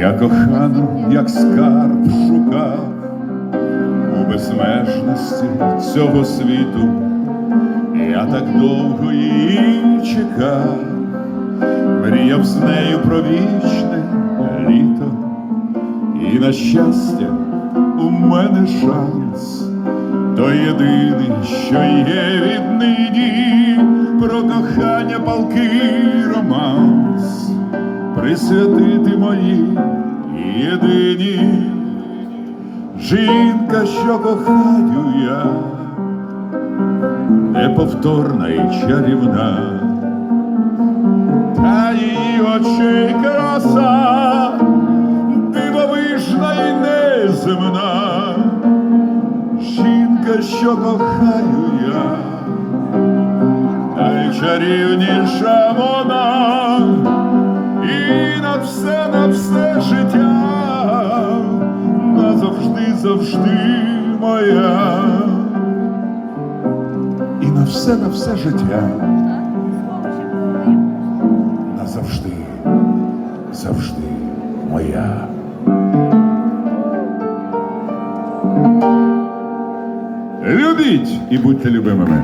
Я кохану, як скарб шукав у безмежності цього світу. Я так довго її чекав, мріяв з нею про вічне літо, і на щастя у мене шанс, то єдиний, що є віднині, про кохання романс, присвятити мої єдині, жінка, що кохаю я неповторна і чарівна, та її очей краса, дивовижна і неземна, жінка, що кохаю я, та й чарівніша вона, завжди моя і на все, на все життя. Назавжди, завжди моя. Любіть і будьте любимими.